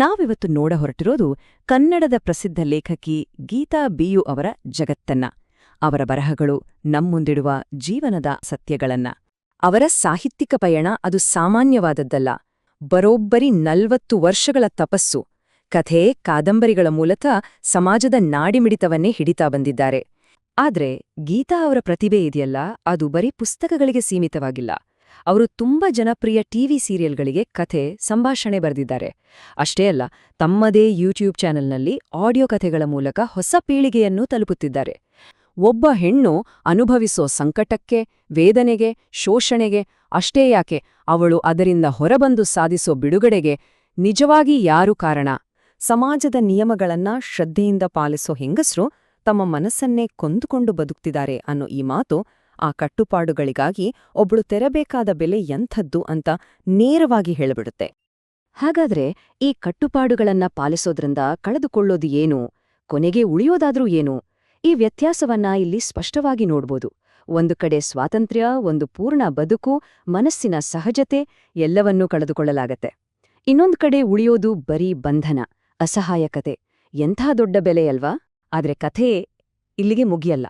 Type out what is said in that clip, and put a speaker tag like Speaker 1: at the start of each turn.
Speaker 1: ನಾವಿವತ್ತು ನೋಡ ಹೊರಟಿರೋದು ಕನ್ನಡದ ಪ್ರಸಿದ್ಧ ಲೇಖಕಿ ಗೀತಾ ಬಿಯು ಅವರ ಜಗತ್ತನ್ನ. ಅವರ ಬರಹಗಳು ನಮ್ಮುಂದಿಡುವ ಜೀವನದ ಸತ್ಯಗಳನ್ನ. ಅವರ ಸಾಹಿತ್ಯಿಕ ಪಯಣ ಅದು ಸಾಮಾನ್ಯವಾದದ್ದಲ್ಲ. ಬರೋಬ್ಬರಿ ನಲ್ವತ್ತು ವರ್ಷಗಳ ತಪಸ್ಸು. ಕಥೆ, ಕಾದಂಬರಿಗಳ ಮೂಲಕ ಸಮಾಜದ ನಾಡಿಮಿಡಿತವನ್ನೇ ಹಿಡಿತಾ ಬಂದಿದ್ದಾರೆ. ಆದ್ರೆ ಗೀತಾ ಅವರ ಪ್ರತಿಭೆ ಇದೆಯಲ್ಲ, ಅದು ಬರೀ ಪುಸ್ತಕಗಳಿಗೆ ಸೀಮಿತವಾಗಿಲ್ಲ. ಅವರು ತುಂಬಾ ಜನಪ್ರಿಯ ಟಿವಿ ಸೀರಿಯಲ್ಗಳಿಗೆ ಕಥೆ, ಸಂಭಾಷಣೆ ಬರೆದಿದ್ದಾರೆ. ಅಷ್ಟೇ ಅಲ್ಲ, ತಮ್ಮದೇ ಯೂಟ್ಯೂಬ್ ಚಾನೆಲ್ನಲ್ಲಿ ಆಡಿಯೋ ಕಥೆಗಳ ಮೂಲಕ ಹೊಸ ಪೀಳಿಗೆಯನ್ನು ತಲುಪುತ್ತಿದ್ದಾರೆ. ಒಬ್ಬ ಹೆಣ್ಣು ಅನುಭವಿಸೋ ಸಂಕಟಕ್ಕೆ, ವೇದನೆಗೆ, ಶೋಷಣೆಗೆ, ಅಷ್ಟೇ ಯಾಕೆ ಅವಳು ಅದರಿಂದ ಹೊರಬಂದು ಸಾಧಿಸೋ ಬಿಡುಗಡೆಗೆ ನಿಜವಾಗಿ ಯಾರು ಕಾರಣ? ಸಮಾಜದ ನಿಯಮಗಳನ್ನ ಶ್ರದ್ಧೆಯಿಂದ ಪಾಲಿಸೋ ಹೆಂಗಸರು ತಮ್ಮ ಮನಸ್ಸನ್ನೇ ಕೊಂದುಕೊಂಡು ಬದುಕ್ತಿದ್ದಾರೆ ಅನ್ನೋ ಈ ಮಾತು ಆ ಕಟ್ಟುಪಾಡುಗಳಿಗಾಗಿ ಒಬ್ಳು ತೆರಬೇಕಾದ ಬೆಲೆ ಎಂಥದ್ದು ಅಂತ ನೇರವಾಗಿ ಹೇಳಿಬಿಡುತ್ತೆ. ಹಾಗಾದ್ರೆ ಈ ಕಟ್ಟುಪಾಡುಗಳನ್ನ ಪಾಲಿಸೋದ್ರಿಂದ ಕಳೆದುಕೊಳ್ಳೋದು ಏನು? ಕೊನೆಗೆ ಉಳಿಯೋದಾದ್ರೂ ಏನು? ಈ ವ್ಯತ್ಯಾಸವನ್ನ ಇಲ್ಲಿ ಸ್ಪಷ್ಟವಾಗಿ ನೋಡ್ಬೋದು. ಒಂದು ಕಡೆ ಸ್ವಾತಂತ್ರ್ಯ, ಒಂದು ಪೂರ್ಣ ಬದುಕು, ಮನಸ್ಸಿನ ಸಹಜತೆ ಎಲ್ಲವನ್ನೂ ಕಳೆದುಕೊಳ್ಳಲಾಗತ್ತೆ. ಇನ್ನೊಂದು ಕಡೆ ಉಳಿಯೋದು ಬರೀ ಬಂಧನ, ಅಸಹಾಯಕತೆ. ಎಂಥ ದೊಡ್ಡ ಬೆಲೆಯಲ್ವಾ ಆದ್ರೆ ಕಥೆ ಇಲ್ಲಿಗೆ ಮುಗಿಯಲ್ಲ.